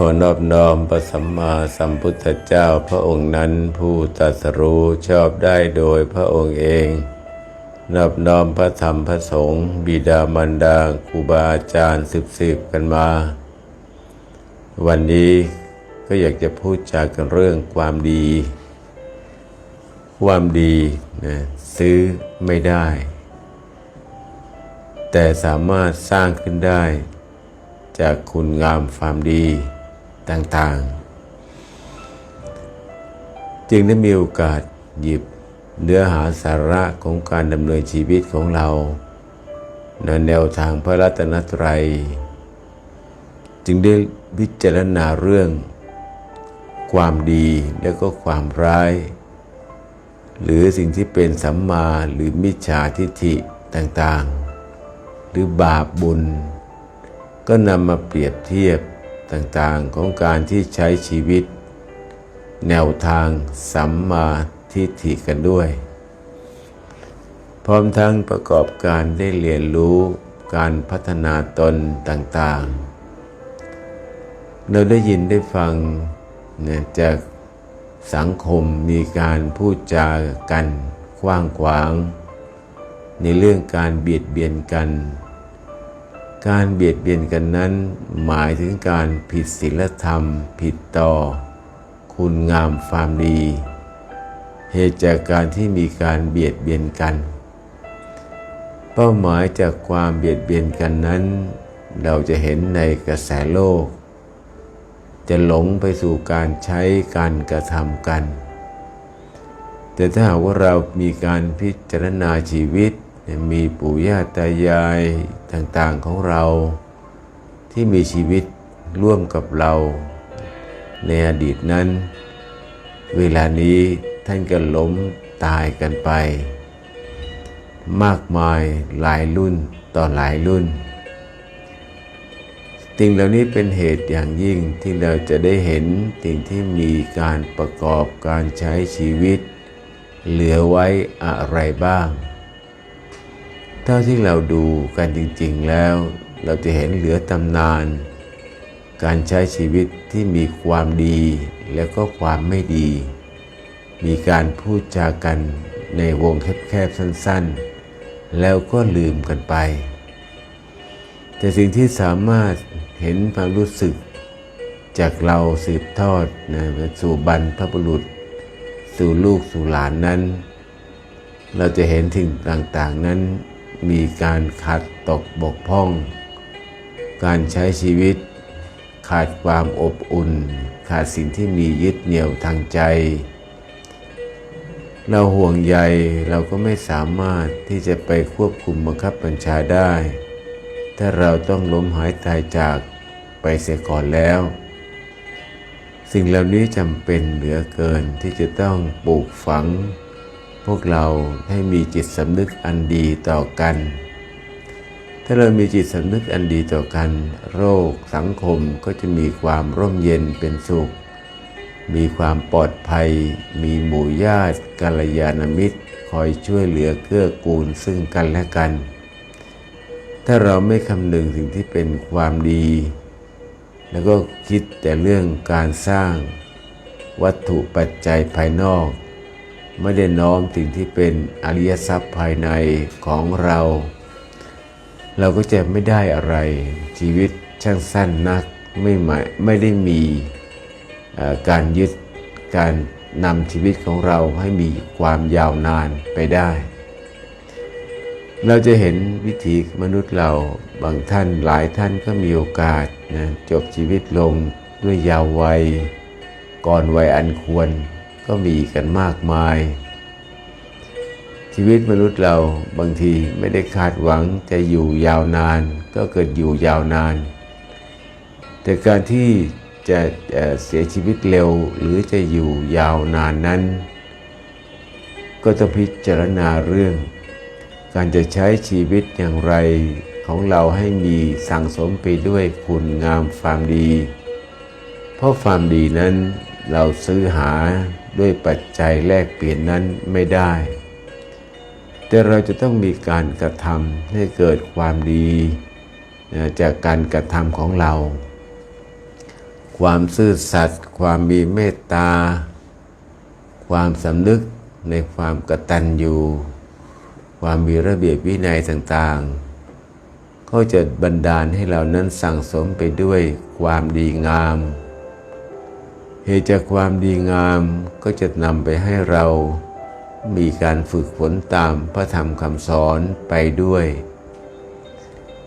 ขอนอบน้อมพระสัมมาสัมพุทธเจ้าพระองค์นั้นผู้ตรัสรู้ชอบได้โดยพระองค์เอง นอบน้อมพระธรรมพระสงฆ์บิดามารดาครูบาอาจารย์สืบสืบกันมา วันนี้ก็อยากจะพูดจากันเรื่องความดี ความดีนะซื้อไม่ได้ แต่สามารถสร้างขึ้นได้จากคุณงามความดี ต่างๆ จึงได้มีโอกาสหยิบเนื้อหาสาระของการดำเนินชีวิตของเราในแนวทางพระรัตนตรัย จึงได้พิจารณาเรื่อง ความดีและก็ความร้าย หรือสิ่งที่เป็นสัมมาหรือมิจฉาทิฏฐิต่างๆ หรือบาปบุญ ก็นำมาเปรียบเทียบ ต่างๆของการที่ใช้ชีวิต แนวทางสัมมาทิฏฐิกันด้วย พร้อมทั้งประกอบการได้เรียนรู้การพัฒนาตนต่างๆ เราได้ยินได้ฟังเนี่ยจากสังคมมีการพูดจากันกว้างขวาง ในเรื่องการเบียดเบียนกัน การเบียดเบียนกันนั้น หมายถึงการผิดศีลธรรม ผิดต่อ คุณงามความดี เหตุจากการที่มีการเบียดเบียนกัน เป้าหมายจากความเบียดเบียนกันนั้น เราจะเห็นในกระแสโลก จะหลงไปสู่การใช้การกระทำกัน แต่ถ้าหากว่าเรามีการพิจารณาชีวิต มีปู่ย่าตายายต่างๆของเรา ที่มีชีวิตร่วมกับเรา ในอดีตนั้น เวลานี้ท่านก็ล้มตายกันไป มากมายหลายรุ่นต่อหลายรุ่นสิ่งเหล่านี้เป็นเหตุอย่างยิ่งที่เราจะได้เห็นสิ่งที่มีการประกอบการใช้ชีวิต เหลือไว้อะไรบ้าง ท่าที่เราดูกันจริง ๆ แล้ว เราจะเห็นเหลือตำนาน การใช้ชีวิตที่มีความดีและก็ความไม่ดี มีการพูดจากันในวงแคบๆสั้น ๆ แล้วก็ลืมกันไป แต่สิ่งที่สามารถเห็นความรู้สึก จากเราสืบทอดนะไปสู่บรรพบุรุษ สู่ลูกสู่หลานนั้น เราจะเห็นสิ่งต่างๆนั้น มีการขาดตกบกพร่อง การใช้ชีวิต ขาดความอบอุ่น ขาดสิ่งที่มียึดเหนี่ยวทางใจ เราห่วงใยเราก็ไม่สามารถที่จะไปควบคุมบังคับบัญชาได้ ถ้าเราต้องล้มหายตายจากไปเสียก่อนแล้ว สิ่งเหล่านี้จำเป็นเหลือเกินที่จะต้องปลูกฝัง พวกเราให้มีจิตสำนึกอันดีต่อกัน ถ้าเรามีจิตสำนึกอันดีต่อกัน โรคสังคมก็จะมีความร่มเย็นเป็นสุข มีความปลอดภัย มีหมู่ญาติกัลยาณมิตร คอยช่วยเหลือเกื้อกูลซึ่งกันและกัน ถ้าเราไม่คำนึงสิ่งที่เป็นความดี แล้วก็คิดแต่เรื่องการสร้างวัตถุปัจจัยภายนอก ไม่ได้น้อมสิ่งที่เป็นอริยทรัพย์ภายในของเรา เราก็จะไม่ได้อะไร ชีวิตช่างสั้นนักไม่หมายไม่ได้มีการยึดการนำชีวิตของเราให้มีความยาวนานไปได้ เราจะเห็นวิถีมนุษย์เราบางท่านหลายท่านก็มีโอกาสนะจบชีวิตลงด้วยยาววัย ก่อนวัยอันควร ก็มีกันมากมาย ชีวิตมนุษย์เราบางทีไม่ได้คาดหวังจะอยู่ยาวนาน ก็เกิดอยู่ยาวนาน แต่การที่จะเอ่อเสียชีวิตเร็วหรือจะอยู่ยาวนานนั้น ก็ต้องพิจารณาเรื่อง การจะใช้ชีวิตอย่างไรของเราให้มีสั่งสมไปด้วยคุณงามความดี เพราะความดีนั้นเราซื้อหา ด้วยปัจจัยแลกเปลี่ยนนั้นไม่ได้ แต่เราจะต้องมีการกระทำให้เกิดความดีจากการกระทำของเราคความซื่อสัตย์ความมีเมตตา ความสำนึกในความกตัญญูความมีระเบียบวินัยต่างๆ ก็จะบันดาลให้เรานั้นสั่งสมไปด้วยความดีงาม เหตุจากความดีงามก็จะนำไปให้เรามีการฝึกฝนตามพระธรรมคำสอนไปด้วย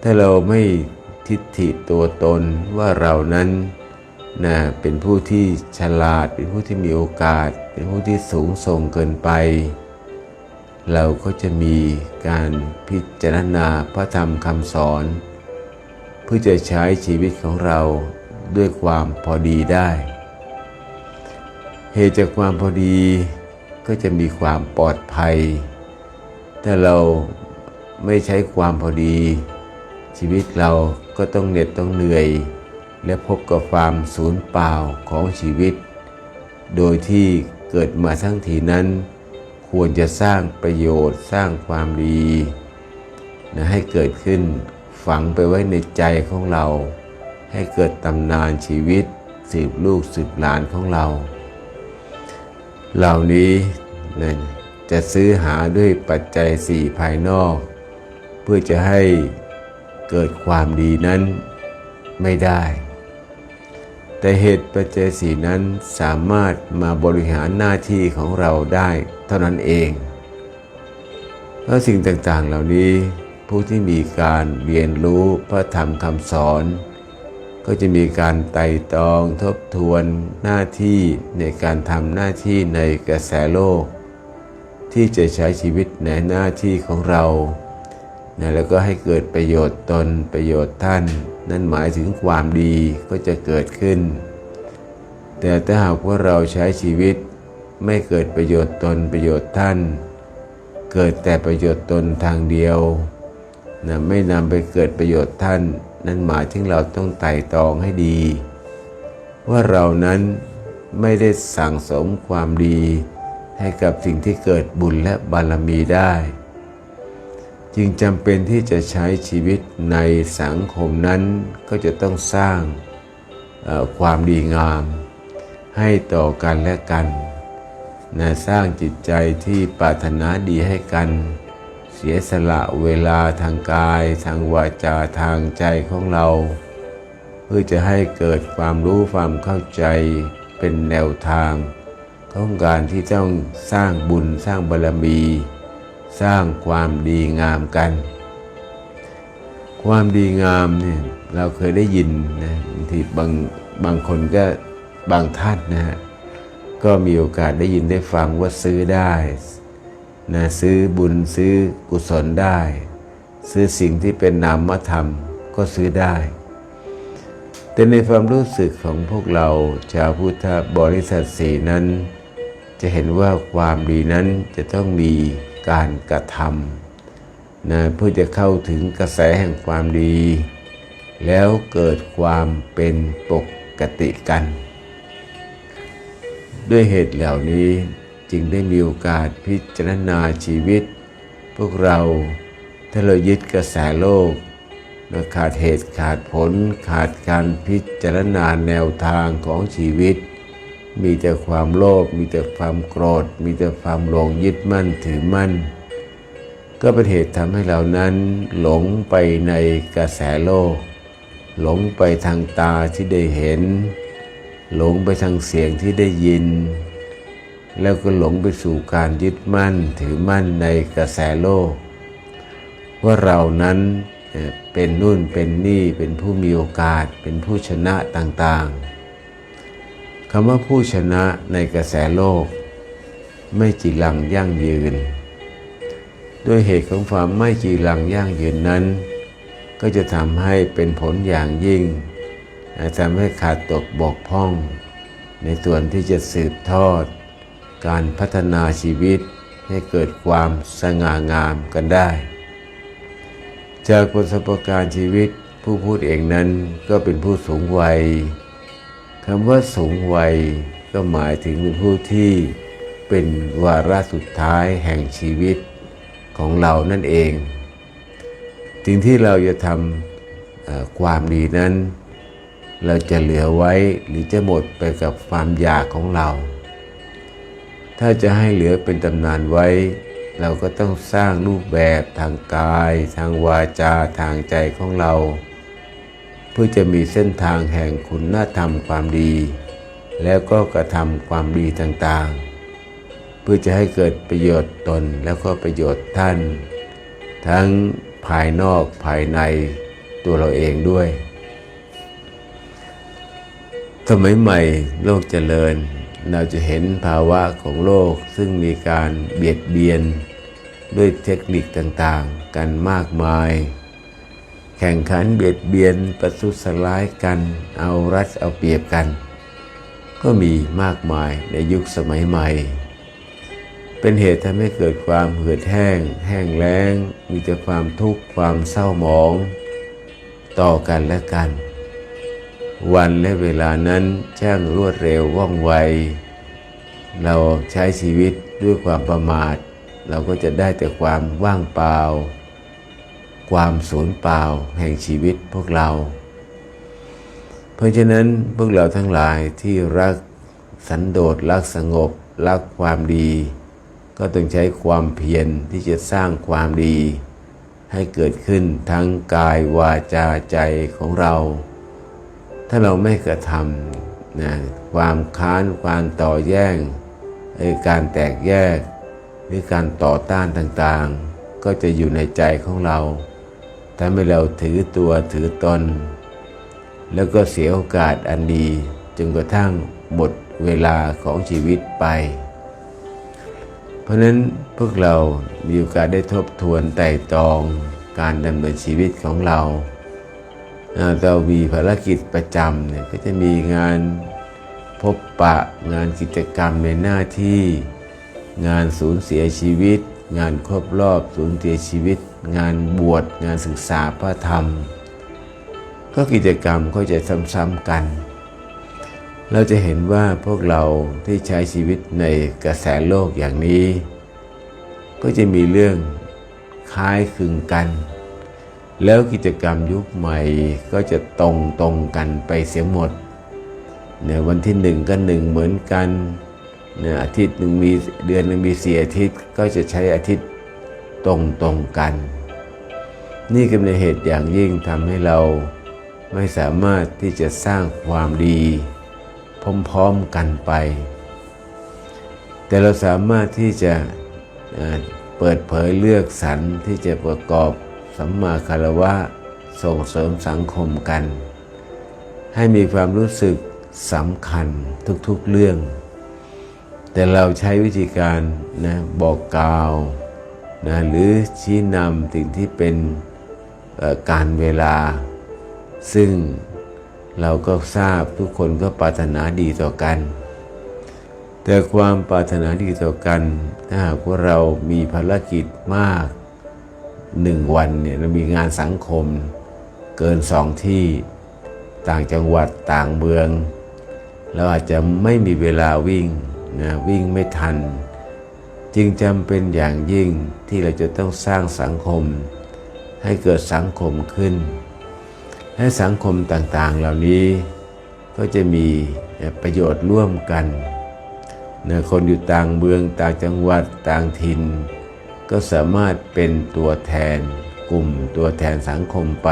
ถ้าเราไม่ทิฏฐิตัวตนว่าเรานั้นนะเป็นผู้ที่ฉลาด เป็นผู้ที่มีโอกาส เป็นผู้ที่สูงส่งเกินไป เราก็จะมีการพิจารณาพระธรรมคำสอน เพื่อจะใช้ชีวิตของเราด้วยความพอดีได้ เหตุจากความพอดีก็จะมีความปลอดภัย ถ้าเราไม่ใช้ความพอดี ชีวิตเราก็ต้องเหน็ดต้องเหนื่อย และพบกับความสูญเปล่าของชีวิต โดยที่เกิดมาทั้งทีนั้น ควรจะสร้างประโยชน์สร้างความดีนะให้เกิดขึ้นฝังไปไว้ในใจของเรา ให้เกิดตำนานชีวิตสืบลูกสืบหลานของเรา เหล่านี้นะจะซื้อหาด้วยปัจจัยสี่ภายนอก เพื่อจะให้เกิดความดีนั้นไม่ได้ แต่เหตุปัจจัยสี่นั้นสามารถมาบริหารหน้าที่ของเราได้เท่านั้นเองเพราะสิ่งต่างๆเหล่านี้ผู้ที่มีการเรียนรู้พระธรรมคำสอน ก็จะมีการไต่ตองทบทวนหน้าที่ในการทำหน้าที่ในกระแสโลก ที่จะใช้ชีวิตในหน้าที่ของเรานะแล้วก็ให้เกิดประโยชน์ตนประโยชน์ท่าน นั่นหมายถึงความดีก็จะเกิดขึ้น แต่ถ้าหากว่าเราใช้ชีวิตไม่เกิดประโยชน์ตนประโยชน์ท่าน เกิดแต่ประโยชน์ตนทางเดียวนะไม่นำไปเกิดประโยชน์ท่าน นั่นหมายถึงเราต้องไต่ตองให้ดี ว่าเรานั้นไม่ได้สั่งสมความดี ให้กับสิ่งที่เกิดบุญและบารมีได้ จึงจำเป็นที่จะใช้ชีวิตในสังคมนั้นก็จะต้องสร้างความดีงาม ให้ต่อกันและกันนะสร้างจิตใจที่ปรารถนาดีให้กัน สียสละเวลาทางกาย ทางวาจาทางใจของเรา เพื่อจะให้เกิดความรู้ความเข้าใจเป็นแนวทาง ของการที่ต้องสร้างบุญสร้างบารมี สร้างความดีงามกัน ความดีงามเนี่ยเราเคยได้ยินนะบางทีบางบางคนก็บางท่านนะฮะก็มีโอกาสได้ยินได้ฟังว่าซื้อได้ นะซื้อบุญซื้อกุศลได้ ซื้อสิ่งที่เป็นนามธรรมก็ซื้อได้ แต่ในความรู้สึกของพวกเราชาวพุทธบริษัทสีนั้น จะเห็นว่าความดีนั้นจะต้องมีการกระทำนะเพื่อจะเข้าถึงกระแสแห่งความดี แล้วเกิดความเป็นปกติกัน ด้วยเหตุเหล่านี้ จึงได้มีโอกาสพิจารณาชีวิต พวกเราถ้าเรายึดกระแสโลกขาดเหตุขาดผลขาดการพิจารณาแนวทางของชีวิต มีแต่ความโลภมีแต่ความโกรธ มีแต่ความหลงยึดมั่นถือมั่น ก็เป็นเหตุทำให้เรานั้นหลงไปในกระแสโลก หลงไปทางตาที่ได้เห็น หลงไปทางเสียงที่ได้ยิน แล้วก็หลงไปสู่การยึดมั่นถือมั่นในกระแสโลก ว่าเรานั้นเป็นนู่นเป็นนี่เป็นผู้มีโอกาสเป็นผู้ชนะต่างๆคำว่าผู้ชนะในกระแสโลก ไม่จีรังยั่งยืน ด้วยเหตุของความไม่จีรังยั่งยืนนั้น ก็จะทำให้เป็นผลอย่างยิ่งทำให้ขาดตกบกพร่อง ในส่วนที่จะสืบทอด การพัฒนาชีวิตให้เกิดความสง่างามกันได้ จากประสบการณ์ชีวิตผู้พูดเองนั้นก็เป็นผู้สูงวัยคำว่าสูงวัยก็หมายถึงเป็นผู้ที่เป็นวาระสุดท้ายแห่งชีวิตของเรานั่นเอง สิ่งที่เราจะทำความดีนั้น เราจะเหลือไว้หรือจะหมดไปกับความอยากของเรา ถ้าจะให้เหลือเป็นตำนานไว้ เราก็ต้องสร้างรูปแบบทางกาย ทางวาจาทางใจของเรา เพื่อจะมีเส้นทางแห่งคุณธรรมความดี แล้วก็กระทำความดีต่างๆ เพื่อจะให้เกิดประโยชน์ตนแล้วก็ประโยชน์ท่าน ทั้งภายนอกภายในตัวเราเองด้วย สมัยใหม่โลกเจริญ เราจะเห็นภาวะของโลกซึ่งมีการเบียดเบียนด้วยเทคนิคต่างๆ กันมากมาย แข่งขันเบียดเบียนประทุษร้ายกัน เอารัดเอาเปรียบกัน ก็มีมากมายในยุคสมัยใหม่ เป็นเหตุทำให้เกิดความเหือดแห้ง แห้งแล้ง มีแต่ความทุกข์ความเศร้าหมอง ต่อกันและกัน วันและเวลานั้นช่างรวดเร็วว่องไว เราใช้ชีวิตด้วยความประมาท เราก็จะได้แต่ความว่างเปล่า ความสูญเปล่าแห่งชีวิตพวกเรา เพราะฉะนั้นพวกเราทั้งหลายที่รักสันโดษรักสงบ รักความดี ก็ต้องใช้ความเพียรที่จะสร้างความดี ให้เกิดขึ้นทั้งกายวาจาใจของเรา ถ้าเราไม่กระทำนะความค้านความต่อแย่งการแตกแยก หรือการต่อต้านต่างๆ ก็จะอยู่ในใจของเราทำให้เราถือตัวถือตน แล้วก็เสียโอกาสอันดีจนกระทั่งหมดเวลาของชีวิตไป เพราะนั้นพวกเรามีโอกาสได้ทบทวนไต่ตรองการดำเนินชีวิตของเรา เรามีภารกิจประจำเนี่ยก็จะมีงานพบปะงานกิจกรรมในหน้าที่ งานสูญเสียชีวิต งานครบรอบสูญเสียชีวิต งานบวชงานศึกษาพระธรรม ก็กิจกรรมก็จะซ้ำๆกัน เราจะเห็นว่าพวกเราที่ใช้ชีวิตในกระแสโลกอย่างนี้ ก็จะมีเรื่องคล้ายคลึงกัน แล้วกิจกรรมยุคใหม่ก็จะตรงตรงกันไปเสียหมดเนี่ยวันที่หนึ่งก็หนึ่งเหมือนกันเนี่ยอาทิตย์หนึ่งมีเดือนหนึ่งมีสี่อาทิตย์ก็จะใช้อาทิตย์ตรงตรงกัน นี่ก็เป็นเหตุอย่างยิ่งทำให้เราไม่สามารถที่จะสร้างความดีพร้อมๆกันไป แต่เราสามารถที่จะเปิดเผยเลือกสรรที่จะประกอบ สัมมาคารวะส่งเสริมสังคมกัน ให้มีความรู้สึกสำคัญทุกๆเรื่อง แต่เราใช้วิธีการนะบอกกล่าวนะหรือชี้นำสิ่งที่เป็นการเวลา ซึ่งเราก็ทราบทุกคนก็ปรารถนาดีต่อกัน แต่ความปรารถนาดีต่อกัน ถ้าหากว่าเรามีภารกิจมาก หนึ่งวันเนี่ยเรามีงานสังคมเกินสองที่ต่างจังหวัดต่างเมืองเราอาจจะไม่มีเวลาวิ่งนะวิ่งไม่ทัน จึงจำเป็นอย่างยิ่งที่เราจะต้องสร้างสังคม ให้เกิดสังคมขึ้น และสังคมต่างๆเหล่านี้ก็จะมีประโยชน์ร่วมกันนะคนอยู่ต่างเมืองต่างจังหวัดต่างถิ่น ก็สามารถเป็นตัวแทนกลุ่มตัวแทนสังคมไป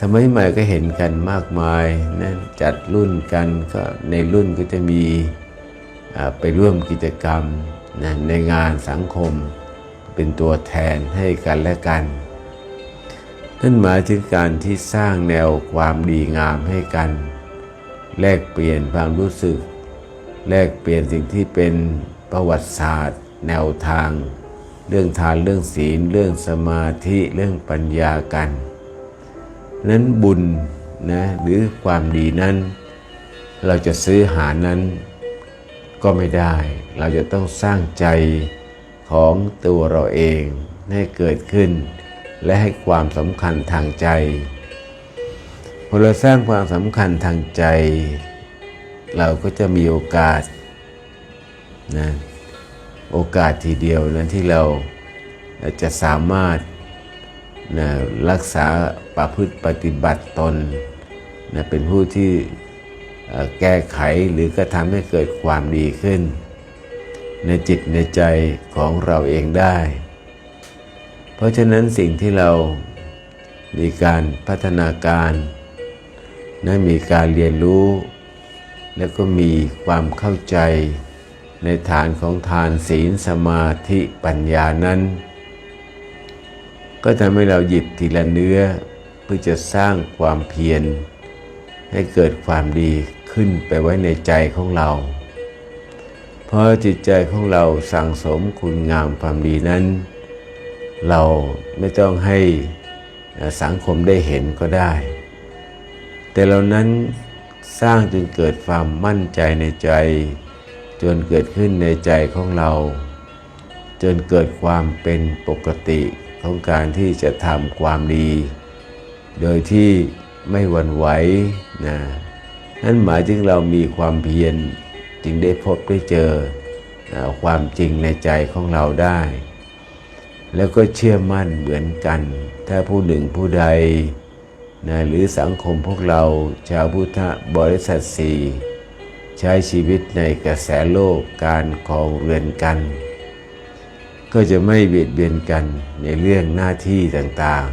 สมัยใหม่ก็เห็นกันมากมายนะจัดรุ่นกันก็ในรุ่นก็จะมีไปร่วมกิจกรรมนะในงานสังคม เป็นตัวแทนให้กันและกัน นั่นหมายถึงการที่สร้างแนวความดีงามให้กัน แลกเปลี่ยนความรู้สึก แลกเปลี่ยนสิ่งที่เป็นประวัติศาสตร์ แนวทาง เรื่องทานเรื่องศีล เรื่องสมาธิเรื่องปัญญากันนั้นบุญนะหรือความดีนั้น เราจะซื้อหานั้นก็ไม่ได้ เราจะต้องสร้างใจของตัวเราเองให้เกิดขึ้น และให้ความสำคัญทางใจพอเราสร้างความสำคัญทางใจ เราก็จะมีโอกาสนะ โอกาสทีเดียวนะที่เราจะสามารถนะรักษาประพฤติปฏิบัติตนนะเป็นผู้ที่แก้ไขหรือก็ทำให้เกิดความดีขึ้น ในจิตในใจของเราเองได้ เพราะฉะนั้นสิ่งที่เรามีการพัฒนาการนะมีการเรียนรู้ แล้วก็มีความเข้าใจ ในฐานของทานศีลสมาธิปัญญานั้น ก็ทำให้เราหยิบทีละเนื้อเพื่อจะสร้างความเพียร ให้เกิดความดีขึ้นไปไว้ในใจของเรา เพราะจิตใจของเราสั่งสมคุณงามความดีนั้น เราไม่ต้องให้สังคมได้เห็นก็ได้ แต่เรานั้นสร้างจนเกิดความมั่นใจในใจ จนเกิดขึ้นในใจของเรา จนเกิดความเป็นปกติของการที่จะทำความดี โดยที่ไม่หวั่นไหวนะนั่นหมายถึงเรามีความเพียรจึงได้พบได้เจอนะความจริงในใจของเราได้ แล้วก็เชื่อมั่นเหมือนกัน ถ้าผู้หนึ่งผู้ใดนะหรือสังคมพวกเราชาวพุทธบริษัทสี่ ใช้ชีวิตในกระแสโลกการคองเรือนกัน ก็จะไม่เบียดเบียนกันในเรื่องหน้าที่ต่าง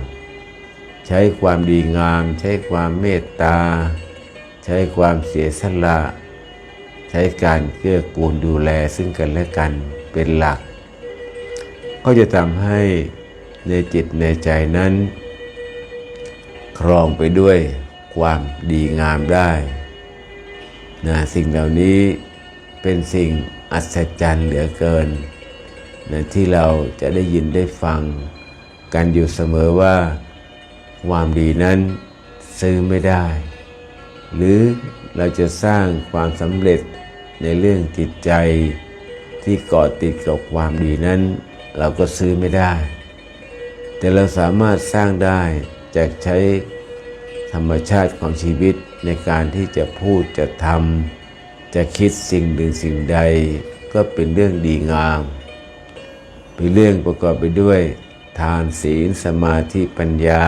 ๆ ใช้ความดีงาม ใช้ความเมตตา ใช้ความเสียสละ ใช้การเกื้อกูลดูแลซึ่งกันและกันเป็นหลัก ก็จะทำให้ในจิตในใจนั้น ครองไปด้วยความดีงามได้ นะสิ่งเหล่านี้เป็นสิ่งอัศจรรย์เหลือเกินนะที่เราจะได้ยินได้ฟังกันอยู่เสมอว่า ความดีนั้นซื้อไม่ได้ หรือเราจะสร้างความสำเร็จในเรื่องจิตใจที่เกาะติดกับความดีนั้น เราก็ซื้อไม่ได้ แต่เราสามารถสร้างได้จากใช้ ธรรมชาติของชีวิตในการที่จะพูดจะทำจะคิดสิ่งหนึ่งสิ่งใด ก็เป็นเรื่องดีงาม เป็นเรื่องประกอบไปด้วย ทานศีลสมาธิปัญญา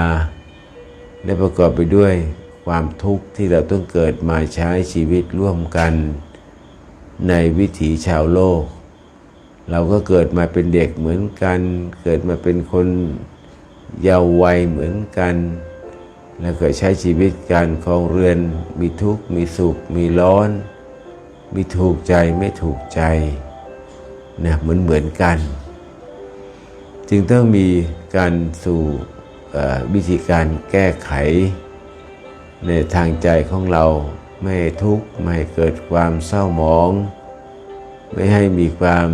และประกอบไปด้วยความทุกข์ที่เราต้องเกิดมาใช้ชีวิตร่วมกัน ในวิถีชาวโลก เราก็เกิดมาเป็นเด็กเหมือนกัน เกิดมาเป็นคนเยาว์วัยเหมือนกัน แล้วก็ใช้ชีวิตการครองเรือน มีทุกข์ มีสุข มีร้อน มีถูกใจไม่ถูกใจนะเหมือนเหมือนกัน จึงต้องมีการสู่วิธีการแก้ไข ในทางใจของเราไม่ให้ทุกข์ไม่เกิดความเศร้าหมอง ไม่ให้มีความ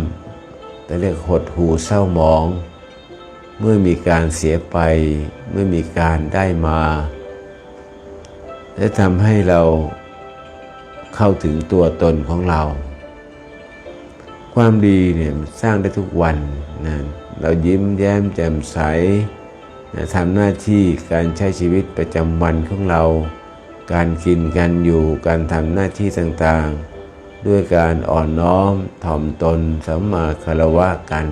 แต่เรียกหดหูเศร้าหมอง เมื่อมีการเสียไป เมื่อมีการได้มา และทำให้เราเข้าถึงตัวตนของเรา ความดีเนี่ยสร้างได้ทุกวันนะเรายิ้มแย้มแจ่มใสนะทำหน้าที่การใช้ชีวิตประจำวันของเรา การกินการอยู่การทำหน้าที่ต่างๆ ด้วยการอ่อนน้อมถ่อมตนสัมมาคารวะกัน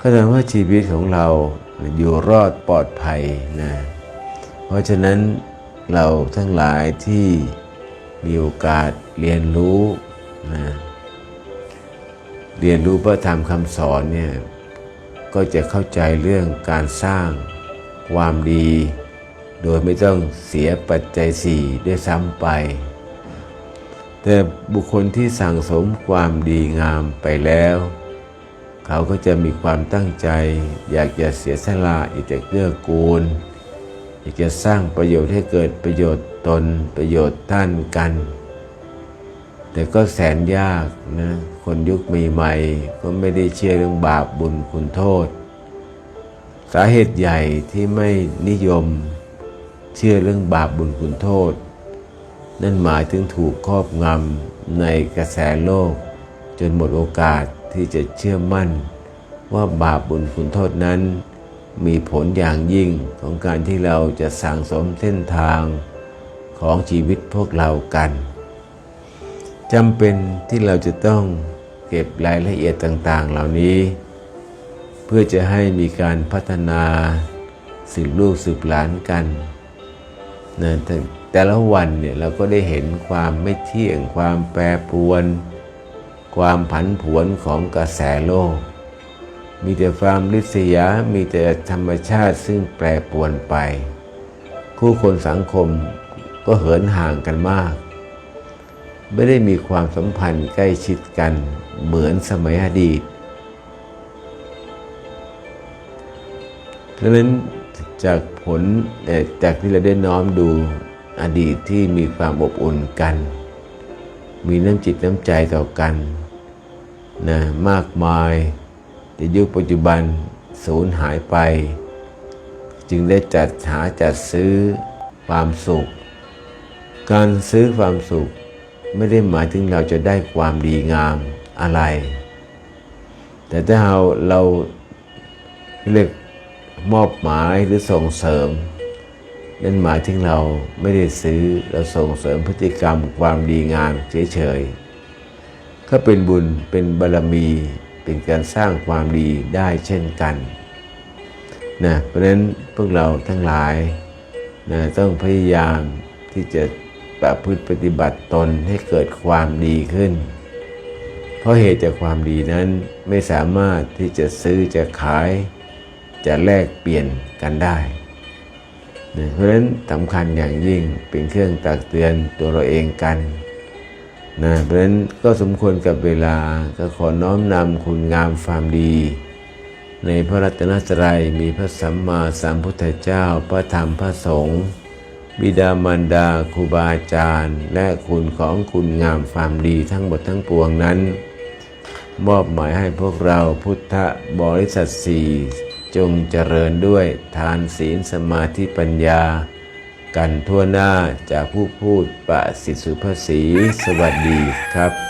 ก็แสดงว่าชีวิตของเราอยู่รอดปลอดภัยนะ เพราะฉะนั้นเราทั้งหลายที่มีโอกาสเรียนรู้นะเรียนรู้พระธรรมคำสอนเนี่ยก็จะเข้าใจเรื่องการสร้างความดี โดยไม่ต้องเสียปัจจัยสี่ด้วยซ้ำไป แต่บุคคลที่สั่งสมความดีงามไปแล้ว เขาก็จะมีความตั้งใจ อยากจะเสียสละอยากจะเกื้อกูล อยากจะสร้างประโยชน์ให้เกิดประโยชน์ตนประโยชน์ท่านกัน แต่ก็แสนยากนะคนยุคใหม่ๆก็ไม่ได้เชื่อเรื่องบาปบุญคุณโทษ สาเหตุใหญ่ที่ไม่นิยมเชื่อเรื่องบาปบุญคุณโทษ นั่นหมายถึงถูกครอบงำในกระแสโลกจนหมดโอกาส ที่จะเชื่อมั่นว่าบาปบุญคุณโทษนั้น มีผลอย่างยิ่งของการที่เราจะสั่งสมเส้นทางของชีวิตพวกเรากันจำเป็นที่เราจะต้องเก็บรายละเอียดต่าง ๆ เหล่านี้ เพื่อจะให้มีการพัฒนาสืบลูกสืบหลานกันนะแต่ละวันเนี่ยเราก็ได้เห็นความไม่เที่ยงความแปรปรวน ความผันผวนของกระแสโลก มีแต่ความริษยา มีแต่ธรรมชาติซึ่งแปรปวนไป คู่คนสังคมก็เหินห่างกันมาก ไม่ได้มีความสัมพันธ์ใกล้ชิดกันเหมือนสมัยอดีตดังนั้นจากผลจากที่เราได้น้อมดูอดีตที่มีความอบอุ่นกัน มีน้ำจิตน้ำใจต่อกัน นะมากมายในยุคปัจจุบันสูญหายไป จึงได้จัดหาจัดซื้อความสุข การซื้อความสุขไม่ได้หมายถึงเราจะได้ความดีงามอะไร แต่ถ้าเราเราเรียกมอบหมายหรือส่งเสริม นั่นหมายถึงเราไม่ได้ซื้อเราส่งเสริมพฤติกรรมความดีงามเฉยๆ ก็เป็นบุญเป็นบารมี เป็นการสร้างความดีได้เช่นกันนะเพราะฉะนั้นพวกเราทั้งหลายนะต้องพยายามที่จะประพฤติปฏิบัติตนให้เกิดความดีขึ้น เพราะเหตุจากความดีนั้นไม่สามารถที่จะซื้อจะขาย จะแลกเปลี่ยนกันได้นะเพราะฉะนั้นสำคัญอย่างยิ่งเป็นเครื่องตักเตือนตัวเราเองกัน นะเพราะฉะนั้นก็สมควรกับเวลาก็ขอน้อมนำคุณงามความดี ในพระรัตนตรัยมีพระสัมมาสัมพุทธเจ้า พระธรรมพระสงฆ์บิดามารดาครูบาอาจารย์ และคุณของคุณงามความดีทั้งหมดทั้งปวงนั้น มอบหมายให้พวกเราพุทธบริษัทสี่จงเจริญด้วยทานศีลสมาธิปัญญา กันทั่วหน้าจากผู้พูดประสิทธิสุภาษีสวัสดีครับ